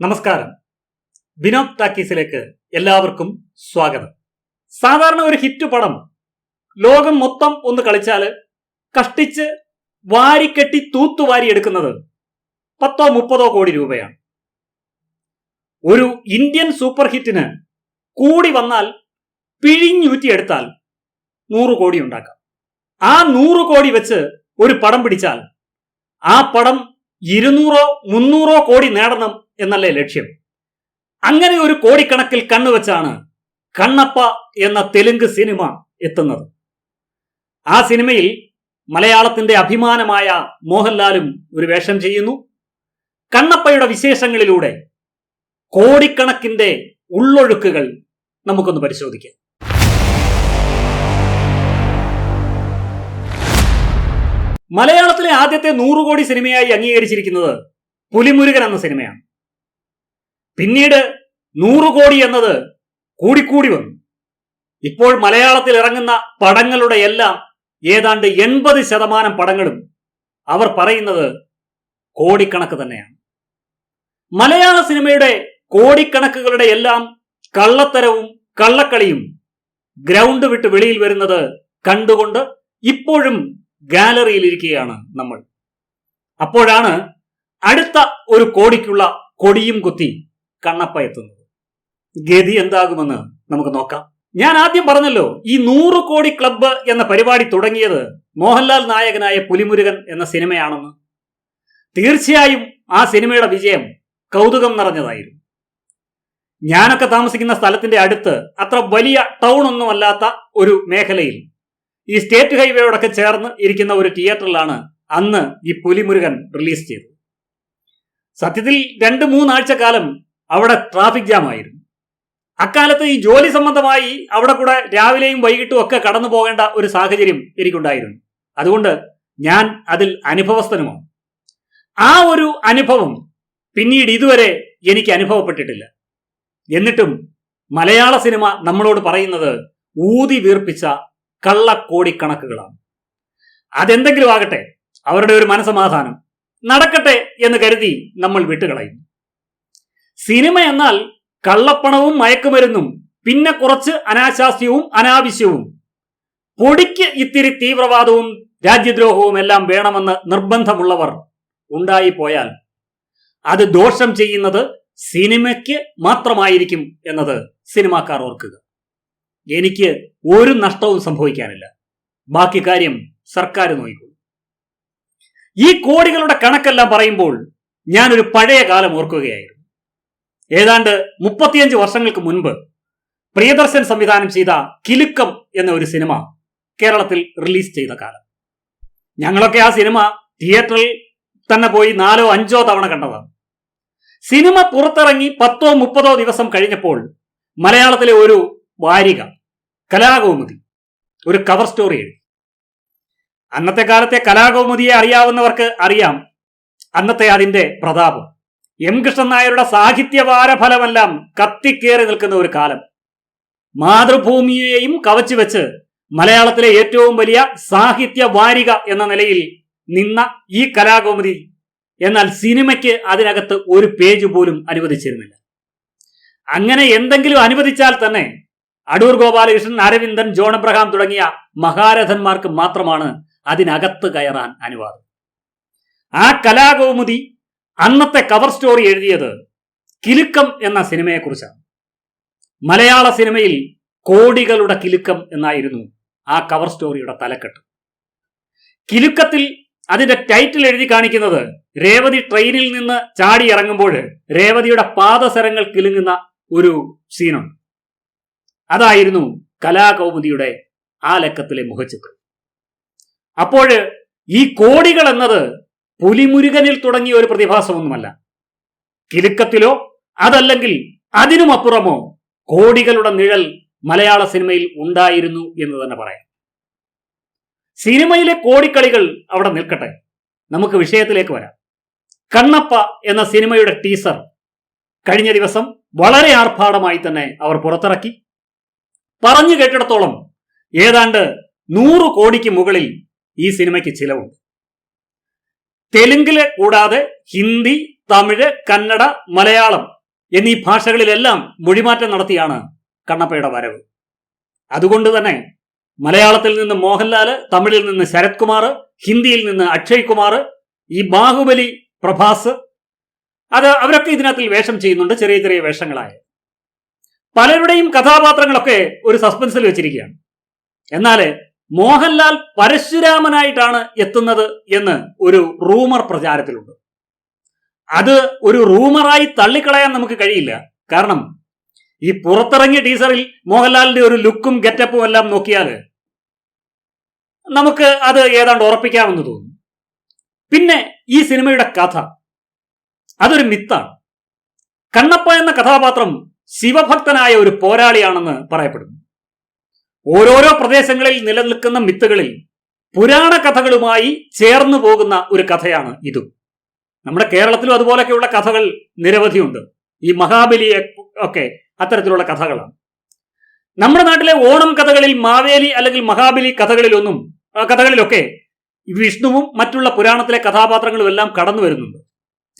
നമസ്കാരം. വിനോദ് ടാക്കീസിലേക്ക് എല്ലാവർക്കും സ്വാഗതം. സാധാരണ ഒരു ഹിറ്റ് പടം ലോകം മൊത്തം ഒന്ന് കളിച്ചാൽ കഷ്ടിച്ച് വാരിക്കെട്ടി തൂത്തുവാരി എടുക്കുന്നത് പത്തോ മുപ്പതോ കോടി രൂപയാണ്. ഒരു ഇന്ത്യൻ സൂപ്പർ ഹിറ്റിന് കൂടി വന്നാൽ പിഴിഞ്ഞൂറ്റിയെടുത്താൽ നൂറ് കോടി ഉണ്ടാക്കാം. ആ നൂറ് കോടി വെച്ച് ഒരു പടം പിടിച്ചാൽ ആ പടം ഇരുന്നൂറോ മുന്നൂറോ കോടി നേടണം എന്നല്ലേ ലക്ഷ്യം? അങ്ങനെ ഒരു കോടിക്കണക്കിൽ കണ്ണുവെച്ചാണ് കണ്ണപ്പ എന്ന തെലുങ്ക് സിനിമ എത്തുന്നത്. ആ സിനിമയിൽ മലയാളത്തിന്റെ അഭിമാനമായ മോഹൻലാലും ഒരു വേഷം ചെയ്യുന്നു. കണ്ണപ്പയുടെ വിശേഷങ്ങളിലൂടെ കോടിക്കണക്കിന്റെ ഉള്ളൊഴുക്കുകൾ നമുക്കൊന്ന് പരിശോധിക്കാം. മലയാളത്തിലെ ആദ്യത്തെ നൂറ് കോടി സിനിമയായി അംഗീകരിച്ചിരിക്കുന്നത് പുലിമുരുകൻ എന്ന സിനിമയാണ്. പിന്നീട് നൂറ് കോടി എന്നത് കൂടിക്കൂടി വന്നു. ഇപ്പോൾ മലയാളത്തിൽ ഇറങ്ങുന്ന പടങ്ങളുടെ എല്ലാം ഏതാണ്ട് എൺപത് ശതമാനം പടങ്ങളും അവർ പറയുന്നത് കോടിക്കണക്ക് തന്നെയാണ്. മലയാള സിനിമയുടെ കോടിക്കണക്കുകളുടെ എല്ലാം കള്ളത്തരവും കള്ളക്കളിയും ഗ്രൗണ്ട് വിട്ട് വെളിയിൽ വരുന്നത് കണ്ടുകൊണ്ട് ഇപ്പോഴും ഗാലറിയിൽ ഇരിക്കുകയാണ് നമ്മൾ. അപ്പോഴാണ് അടുത്ത ഒരു കോടിക്കുള്ള കൊടിയും കുത്തി കണ്ണപ്പ എത്തുന്നത്. ഗതി എന്താകുമെന്ന് നമുക്ക് നോക്കാം. ഞാൻ ആദ്യം പറഞ്ഞല്ലോ ഈ നൂറ് കോടി ക്ലബ്ബ് എന്ന പരിപാടി തുടങ്ങിയത് മോഹൻലാൽ നായകനായ പുലിമുരുകൻ എന്ന സിനിമയാണെന്ന്. തീർച്ചയായും ആ സിനിമയുടെ വിജയം കൗതുകം നിറഞ്ഞതായിരുന്നു. ഞാനൊക്കെ താമസിക്കുന്ന സ്ഥലത്തിന്റെ അടുത്ത് അത്ര വലിയ ടൗൺ ഒന്നുമല്ലാത്ത ഒരു മേഖലയിൽ ഈ സ്റ്റേറ്റ് ഹൈവേയോടൊക്കെ ചേർന്ന് ഇരിക്കുന്ന ഒരു തിയേറ്ററിലാണ് അന്ന് ഈ പുലിമുരുകൻ റിലീസ് ചെയ്തത്. സത്യത്തിൽ രണ്ട് മൂന്നാഴ്ച കാലം അവിടെ ട്രാഫിക് ജാം ആയിരുന്നു അക്കാലത്ത് ഈ ജോലി സംബന്ധമായി അവിടെ കൂടെ രാവിലെയും വൈകിട്ടും ഒക്കെ കടന്നു പോകേണ്ട ഒരു സാഹചര്യം എനിക്കുണ്ടായിരുന്നു. അതുകൊണ്ട് ഞാൻ അതിൽ അനുഭവസ്ഥനുമാണ്. ആ ഒരു അനുഭവം പിന്നീട് ഇതുവരെ എനിക്ക് അനുഭവപ്പെട്ടിട്ടില്ല. എന്നിട്ടും മലയാള സിനിമ നമ്മളോട് പറയുന്നത് ഊതി വീർപ്പിച്ച കള്ളക്കോടിക്കണക്കുകളാണ്. അതെന്തെങ്കിലും ആകട്ടെ അവരുടെ ഒരു മനസമാധാനം നടക്കട്ടെ എന്ന് കരുതി നമ്മൾ വിട്ടുകളയും സിനിമ എന്നാൽ കള്ളപ്പണവും മയക്കുമരുന്നും പിന്നെ കുറച്ച് അനാശാസ്യവും അനാവശ്യവും. പൊടിക്ക് ഇത്തിരി തീവ്രവാദവും രാജ്യദ്രോഹവും എല്ലാം വേണമെന്ന് നിർബന്ധമുള്ളവർ ഉണ്ടായിപ്പോയാൽ അത് ദോഷം ചെയ്യുന്നത് സിനിമയ്ക്ക് മാത്രമായിരിക്കും എന്നത് സിനിമാക്കാർ ഓർക്കുക. എനിക്ക് ഒരു നഷ്ടവും സംഭവിക്കാനില്ല. ബാക്കി കാര്യം സർക്കാർ നോക്കിക്കോളൂ. ഈ കോടികളുടെ കണക്കെല്ലാം പറയുമ്പോൾ ഞാനൊരു പഴയ കാലം ഓർക്കുകയായിരുന്നു. ഏതാണ്ട് മുപ്പത്തിയഞ്ച് വർഷങ്ങൾക്ക് മുൻപ് പ്രിയദർശൻ സംവിധാനം ചെയ്ത കിലുക്കം എന്ന ഒരു സിനിമ കേരളത്തിൽ റിലീസ് ചെയ്ത കാലം. ഞങ്ങളൊക്കെ ആ സിനിമ തിയേറ്ററിൽ തന്നെ പോയി നാലോ അഞ്ചോ തവണ കണ്ടതാണ്. സിനിമ പുറത്തിറങ്ങി പത്തോ മുപ്പതോ ദിവസം കഴിഞ്ഞപ്പോൾ മലയാളത്തിലെ ഒരു വാരിക കലാകൗമുദി. ഒരു കവർ സ്റ്റോറി എഴുതി അന്നത്തെ കാലത്തെ കലാകൗമുദിയെ അറിയാവുന്നവർക്ക് അറിയാം അന്നത്തെ അതിന്റെ പ്രതാപം. എം കൃഷ്ണൻ നായരുടെ സാഹിത്യവാര ഫലമെല്ലാം കത്തിക്കേറി നിൽക്കുന്ന ഒരു കാലം. മാതൃഭൂമിയെയും കവച്ചു വെച്ച് മലയാളത്തിലെ ഏറ്റവും വലിയ സാഹിത്യ വാരിക എന്ന നിലയിൽ നിന്ന ഈ കലാകൗമുദി എന്നാൽ സിനിമയ്ക്ക് അതിനകത്ത് ഒരു പേജ് പോലും അനുവദിച്ചിരുന്നില്ല. അങ്ങനെ എന്തെങ്കിലും അനുവദിച്ചാൽ തന്നെ അടൂർ ഗോപാലകൃഷ്ണൻ അരവിന്ദൻ ജോൺ അബ്രഹാം തുടങ്ങിയ മഹാരഥന്മാർക്ക് മാത്രമാണ് അതിനകത്ത് കയറാൻ അനുവാദം. ആ കലാകൗമുദി അന്നത്തെ കവർ സ്റ്റോറി എഴുതിയത് കിലുക്കം എന്ന സിനിമയെക്കുറിച്ചാണ്. മലയാള സിനിമയിൽ കോടികളുടെ കിലുക്കം എന്നായിരുന്നു ആ കവർ സ്റ്റോറിയുടെ തലക്കെട്ട്. കിലുക്കത്തിൽ അതിന്റെ ടൈറ്റിൽ എഴുതി കാണിക്കുന്നത് രേവതി ട്രെയിനിൽ നിന്ന് ചാടി ഇറങ്ങുമ്പോൾ രേവതിയുടെ പാദസരങ്ങൾ കിലുങ്ങുന്ന ഒരു സീനുണ്ട് അതായിരുന്നു കലാകൗമുദിയുടെ ആ ലക്കത്തിലെ മുഖച്ചിത്രം അപ്പോൾ ഈ കോടികൾ എന്നത് പുലിമുരുകനിൽ തുടങ്ങിയ ഒരു പ്രതിഭാസമൊന്നുമല്ല. കിലുക്കത്തിലോ അതല്ലെങ്കിൽ അതിനുമപ്പുറമോ കോടികളുടെ നിഴൽ മലയാള സിനിമയിൽ ഉണ്ടായിരുന്നു എന്ന് തന്നെ പറയാം. സിനിമയിലെ കോടിക്കളികൾ അവിടെ നിൽക്കട്ടെ. നമുക്ക് വിഷയത്തിലേക്ക് വരാം. കണ്ണപ്പ എന്ന സിനിമയുടെ ടീസർ കഴിഞ്ഞ ദിവസം വളരെ ആർഭാടമായി തന്നെ അവർ പുറത്തിറക്കി. പറഞ്ഞു കേട്ടിടത്തോളം ഏതാണ്ട് നൂറ് കോടിക്ക് മുകളിൽ ഈ സിനിമയ്ക്ക് ചിലവുണ്ട്. തെലുങ്കിൽ കൂടാതെ ഹിന്ദി തമിഴ് കന്നഡ മലയാളം എന്നീ ഭാഷകളിലെല്ലാം മൊഴിമാറ്റം നടത്തിയാണ് കണ്ണപ്പയുടെ വരവ്. അതുകൊണ്ട് തന്നെ മലയാളത്തിൽ നിന്ന് മോഹൻലാൽ തമിഴിൽ നിന്ന് ശരത് കുമാർ ഹിന്ദിയിൽ നിന്ന് അക്ഷയ് കുമാർ ഈ ബാഹുബലി പ്രഭാസ് അത് അവരൊക്കെ ഇതിനകത്തിൽ വേഷം ചെയ്യുന്നുണ്ട് ചെറിയ ചെറിയ വേഷങ്ങളായ. പലരുടെയും കഥാപാത്രങ്ങളൊക്കെ ഒരു സസ്പെൻസിൽ വെച്ചിരിക്കുകയാണ്. എന്നാൽ മോഹൻലാൽ പരശുരാമനായിട്ടാണ് എത്തുന്നത് എന്ന് ഒരു റൂമർ പ്രചാരത്തിലുണ്ട്. അത് ഒരു റൂമറായി തള്ളിക്കളയാൻ നമുക്ക് കഴിയില്ല. കാരണം ഈ പുറത്തിറങ്ങിയ ടീസറിൽ മോഹൻലാലിന്റെ ഒരു ലുക്കും ഗെറ്റപ്പും എല്ലാം നോക്കിയാൽ നമുക്ക് അത് ഏതാണ്ട് ഉറപ്പിക്കാമെന്ന് തോന്നുന്നു പിന്നെ ഈ സിനിമയുടെ കഥ അതൊരു മിത്താണ് കണ്ണപ്പ എന്ന കഥാപാത്രം ശിവഭക്തനായ ഒരു പോരാളിയാണെന്ന് പറയപ്പെടുന്നു. ഓരോരോ പ്രദേശങ്ങളിൽ നിലനിൽക്കുന്ന മിത്തുകളിൽ പുരാണ കഥകളുമായി ചേർന്നു പോകുന്ന ഒരു കഥയാണ് ഇത്. നമ്മുടെ കേരളത്തിലും അതുപോലൊക്കെയുള്ള കഥകൾ നിരവധിയുണ്ട്. ഈ മഹാബലിയെ ഒക്കെ അത്തരത്തിലുള്ള കഥകളാണ്. നമ്മുടെ നാട്ടിലെ ഓണം കഥകളിൽ മാവേലി അല്ലെങ്കിൽ മഹാബലി കഥകളിലൊന്നും കഥകളിലൊക്കെ വിഷ്ണുവും മറ്റുള്ള പുരാണത്തിലെ കഥാപാത്രങ്ങളും എല്ലാം കടന്നു വരുന്നുണ്ട്.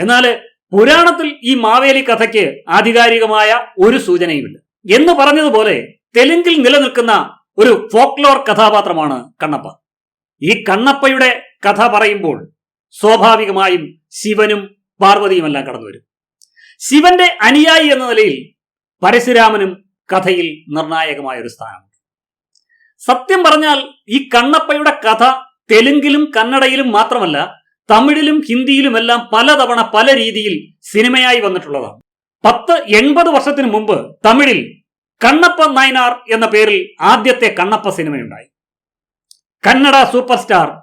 എന്നാൽ പുരാണത്തിൽ ഈ മാവേലി കഥയ്ക്ക് ആധികാരികമായ ഒരു സൂചനയുമില്ല. എന്ന് പറഞ്ഞതുപോലെ തെലുങ്കിൽ നിലനിൽക്കുന്ന ഒരു ഫോക്ലോർ കഥാപാത്രമാണ് കണ്ണപ്പ. ഈ കണ്ണപ്പയുടെ കഥ പറയുമ്പോൾ സ്വാഭാവികമായും ശിവനും പാർവതിയുമെല്ലാം കടന്നു വരും ശിവന്റെ അനുയായി എന്ന നിലയിൽ പരശുരാമനും കഥയിൽ നിർണായകമായ ഒരു സ്ഥാനമുണ്ട്. സത്യം പറഞ്ഞാൽ ഈ കണ്ണപ്പയുടെ കഥ തെലുങ്കിലും കന്നഡയിലും മാത്രമല്ല തമിഴിലും ഹിന്ദിയിലുമെല്ലാം പലതവണ പല രീതിയിൽ സിനിമയായി വന്നിട്ടുള്ളതാണ്. പത്ത് എൺപത് വർഷത്തിന് മുമ്പ് തമിഴിൽ കണ്ണപ്പ നയനാർ എന്ന പേരിൽ ആദ്യത്തെ കണ്ണപ്പ സിനിമയുണ്ടായി. കന്നഡ സൂപ്പർ സ്റ്റാർ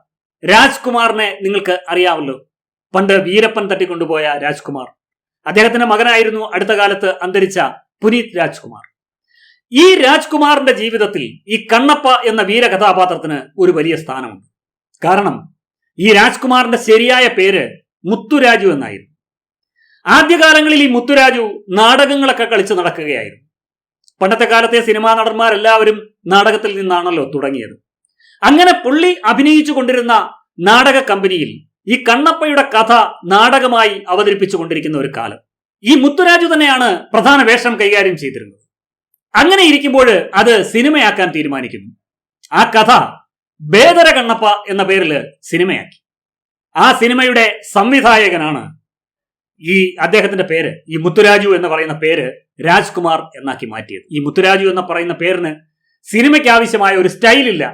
രാജ്കുമാറിനെ നിങ്ങൾക്ക് അറിയാമല്ലോ. പണ്ട് വീരപ്പൻ തട്ടിക്കൊണ്ടുപോയ രാജ്കുമാർ. അദ്ദേഹത്തിന്റെ മകനായിരുന്നു അടുത്ത കാലത്ത് അന്തരിച്ച പുനീത് രാജ്കുമാർ. ഈ രാജ്കുമാറിന്റെ ജീവിതത്തിൽ ഈ കണ്ണപ്പ എന്ന വീരകഥാപാത്രത്തിന് ഒരു വലിയ സ്ഥാനമുണ്ട്. കാരണം ഈ രാജ്കുമാറിന്റെ ശരിയായ പേര് മുത്തുരാജു എന്നായിരുന്നു. ആദ്യകാലങ്ങളിൽ ഈ മുത്തുരാജു നാടകങ്ങളൊക്കെ കളിച്ച് നടക്കുകയായിരുന്നു. പണ്ടത്തെ കാലത്തെ സിനിമാ നടന്മാരെല്ലാവരും നാടകത്തിൽ നിന്നാണല്ലോ തുടങ്ങിയത്. അങ്ങനെ പുള്ളി അഭിനയിച്ചു കൊണ്ടിരുന്ന നാടക കമ്പനിയിൽ ഈ കണ്ണപ്പയുടെ കഥ നാടകമായി അവതരിപ്പിച്ചു കൊണ്ടിരിക്കുന്ന ഒരു കാലം. ഈ മുത്തുരാജു തന്നെയാണ് പ്രധാന വേഷം കൈകാര്യം ചെയ്തിരുന്നത്. അങ്ങനെ ഇരിക്കുമ്പോൾ അത് സിനിമയാക്കാൻ തീരുമാനിക്കുന്നു. ആ കഥ ബേദര കണ്ണപ്പ എന്ന പേരിൽ സിനിമയാക്കി. ആ സിനിമയുടെ സംവിധായകനാണ് ഈ അദ്ദേഹത്തിന്റെ പേര് ഈ മുത്തുരാജു എന്ന് പറയുന്ന പേര് രാജ്കുമാർ എന്നാക്കി മാറ്റിയത്. ഈ മുത്തുരാജു എന്ന് പറയുന്ന പേരിന് സിനിമയ്ക്ക് ആവശ്യമായ ഒരു സ്റ്റൈലില്ല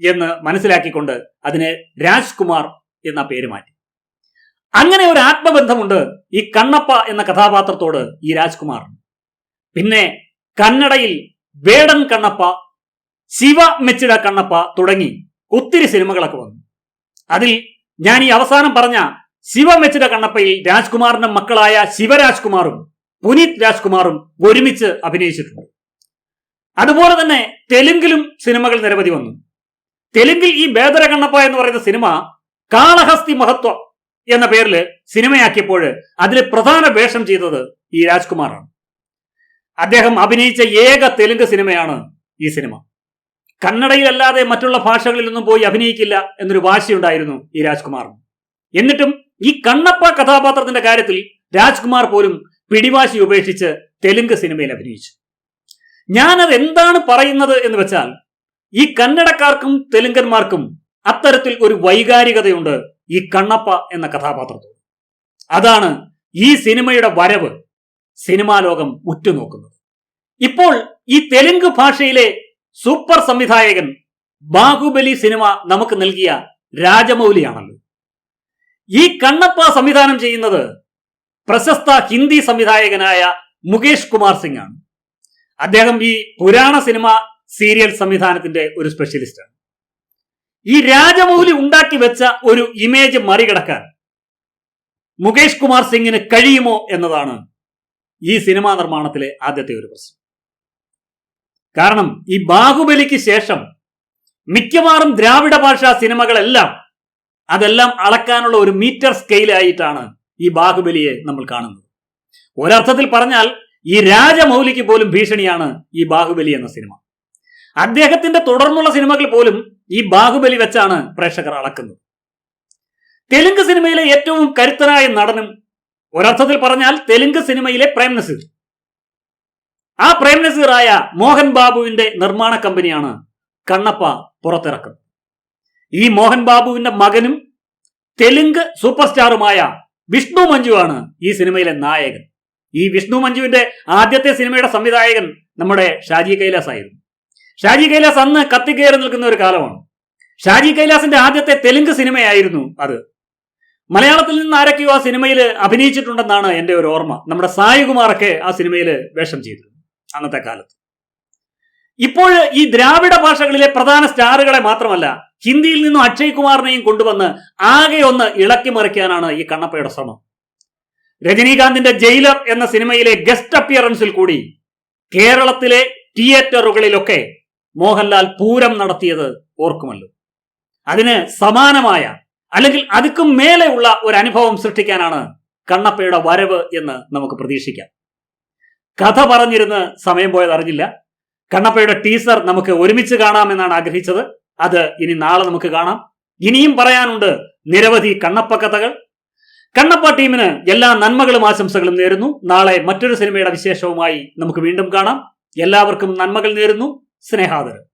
എന്ന് മനസ്സിലാക്കിക്കൊണ്ട് അതിനെ രാജ്കുമാർ എന്ന പേര് മാറ്റി. അങ്ങനെ ഒരു ആത്മബന്ധമുണ്ട് ഈ കണ്ണപ്പ എന്ന കഥാപാത്രത്തോട് ഈ രാജ്കുമാർ. പിന്നെ കന്നഡയിൽ വേടൻ കണ്ണപ്പ ശിവ മെച്ചിട കണ്ണപ്പ തുടങ്ങി ഒത്തിരി സിനിമകളൊക്കെ വന്നു. അതിൽ ഞാൻ ഈ അവസാനം പറഞ്ഞ ശിവ മെച്ചിട കണ്ണപ്പയിൽ രാജ്കുമാറിന്റെ മക്കളായ ശിവരാജ്കുമാറും പുനീത് രാജ്കുമാറും ഒരുമിച്ച് അഭിനയിച്ചിട്ടുണ്ട്. അതുപോലെ തന്നെ തെലുങ്കിലും സിനിമകൾ നിരവധി വന്നു. തെലുങ്കിൽ ഈ ബേദര കണ്ണപ്പ എന്ന് പറയുന്ന സിനിമ കാളഹസ്തി മഹത്വം എന്ന പേരിൽ സിനിമയാക്കിയപ്പോൾ അതിൽ പ്രധാന വേഷം ചെയ്തത് ഈ രാജ്കുമാറാണ്. അദ്ദേഹം അഭിനയിച്ച ഏക തെലുങ്ക് സിനിമയാണ് ഈ സിനിമ. കന്നഡയിലല്ലാതെ മറ്റുള്ള ഭാഷകളിലൊന്നും പോയി അഭിനയിക്കില്ല എന്നൊരു വാശിയുണ്ടായിരുന്നു ഈ രാജ്കുമാറിന് എന്നിട്ടും ഈ കണ്ണപ്പ കഥാപാത്രത്തിന്റെ കാര്യത്തിൽ രാജ്കുമാർ പോലും പിടിവാശി ഉപേക്ഷിച്ച് തെലുങ്ക് സിനിമയിൽ അഭിനയിച്ചു. ഞാനത് എന്താണ് പറയുന്നത് എന്ന് വെച്ചാൽ ഈ കന്നഡക്കാർക്കും തെലുങ്കന്മാർക്കും അത്തരത്തിൽ ഒരു വൈകാരികതയുണ്ട് ഈ കണ്ണപ്പ എന്ന കഥാപാത്രത്തോട്. അതാണ് ഈ സിനിമയുടെ വരവ് സിനിമാ ലോകം ഉറ്റുനോക്കുന്നത്. ഇപ്പോൾ ഈ തെലുങ്ക് ഭാഷയിലെ സൂപ്പർ സംവിധായകൻ ബാഹുബലി സിനിമ നമുക്ക് നൽകിയ രാജമൗലിയാണല്ലോ. ഈ കണ്ണപ്പ സംവിധാനം ചെയ്യുന്നത് പ്രശസ്ത ഹിന്ദി സംവിധായകനായ മുകേഷ് കുമാർ സിംഗ് ആണ് അദ്ദേഹം ഈ പുരാണ സിനിമ സീരിയൽ സംവിധാനത്തിന്റെ ഒരു സ്പെഷ്യലിസ്റ്റാണ്. ഈ രാജമൗലി ഉണ്ടാക്കി വെച്ച ഒരു ഇമേജ് മറികടക്കാൻ മുകേഷ് കുമാർ സിംഗിന് കഴിയുമോ എന്നതാണ് ഈ സിനിമാ നിർമ്മാണത്തിലെ ആദ്യത്തെ ഒരു പ്രശ്നം. കാരണം ഈ ബാഹുബലിക്ക് ശേഷം മിക്കവാറും ദ്രാവിഡ ഭാഷാ സിനിമകളെല്ലാം അതെല്ലാം അളക്കാനുള്ള ഒരു മീറ്റർ സ്കെയിലായിട്ടാണ് ഈ ബാഹുബലിയെ നമ്മൾ കാണുന്നത്. ഒരർത്ഥത്തിൽ പറഞ്ഞാൽ ഈ രാജമൗലിക്ക് പോലും ഭീഷണിയാണ് ഈ ബാഹുബലി എന്ന സിനിമ. അദ്ദേഹത്തിന്റെ തുടർന്നുള്ള സിനിമകൾ പോലും ഈ ബാഹുബലി വെച്ചാണ് പ്രേക്ഷകർ അളക്കുന്നത്. തെലുങ്ക് സിനിമയിലെ ഏറ്റവും കരുത്തനായ നടനും ഒരർത്ഥത്തിൽ പറഞ്ഞാൽ തെലുങ്ക് സിനിമയിലെ പ്രേം നസീർ ആ പ്രേം നസീറായ മോഹൻ ബാബുവിന്റെ നിർമ്മാണ കമ്പനിയാണ് കണ്ണപ്പ പുറത്തിറക്കുന്നത്. ഈ മോഹൻ ബാബുവിന്റെ മകനും തെലുങ്ക് സൂപ്പർ സ്റ്റാറുമായ വിഷ്ണു മഞ്ജുവാണ് ഈ സിനിമയിലെ നായകൻ. ഈ വിഷ്ണു മഞ്ജുവിന്റെ ആദ്യത്തെ സിനിമയുടെ സംവിധായകൻ നമ്മുടെ ഷാജി കൈലാസ് ആയിരുന്നു. ഷാജി കൈലാസ് അന്ന് കത്തിക്കയറി നിൽക്കുന്ന ഒരു കാലമാണ്. ഷാജി കൈലാസിന്റെ ആദ്യത്തെ തെലുങ്ക് സിനിമയായിരുന്നു അത്. മലയാളത്തിൽ നിന്ന് ആരൊക്കെയോ ആ സിനിമയിൽ അഭിനയിച്ചിട്ടുണ്ടെന്നാണ് എന്റെ ഒരു ഓർമ്മ. നമ്മുടെ സായികുമാറൊക്കെ ആ സിനിമയിൽ വേഷം ചെയ്തിരുന്നു. അന്നത്തെ കാലത്ത്. ഇപ്പോൾ ഈ ദ്രാവിഡ ഭാഷകളിലെ പ്രധാന സ്റ്റാറുകളെ മാത്രമല്ല ഹിന്ദിയിൽ നിന്നും അക്ഷയ് കുമാറിനെയും കൊണ്ടുവന്ന് ആകെ ഒന്ന് ഇളക്കി മറിക്കാനാണ് ഈ കണ്ണപ്പയുടെ ശ്രമം. രജനീകാന്തിന്റെ ജയിലർ എന്ന സിനിമയിലെ ഗസ്റ്റ് അപ്പിയറൻസിൽ കൂടി കേരളത്തിലെ തിയേറ്ററുകളിലൊക്കെ മോഹൻലാൽ പൂരം നടത്തിയത് ഓർക്കുമല്ലോ. അതിന് സമാനമായ അല്ലെങ്കിൽ അതിക്കും മേലെയുള്ള ഒരു അനുഭവം സൃഷ്ടിക്കാനാണ് കണ്ണപ്പയുടെ വരവ് എന്ന് നമുക്ക് പ്രതീക്ഷിക്കാം. കഥ പറഞ്ഞിരുന്ന് സമയം പോയത് അറിഞ്ഞില്ല. കണ്ണപ്പയുടെ ടീസർ നമുക്ക് ഒരുമിച്ച് കാണാമെന്നാണ് ആഗ്രഹിച്ചത്. അത് ഇനി നാളെ നമുക്ക് കാണാം. ഇനിയും പറയാനുണ്ട് നിരവധി കണ്ണപ്പ കഥകൾ. കണ്ണപ്പ ടീമിന് എല്ലാ നന്മകളും ആശംസകളും നേരുന്നു. നാളെ മറ്റൊരു സിനിമയുടെ വിശേഷവുമായി നമുക്ക് വീണ്ടും കാണാം. എല്ലാവർക്കും നന്മകൾ നേരുന്നു. സ്നേഹാദരം.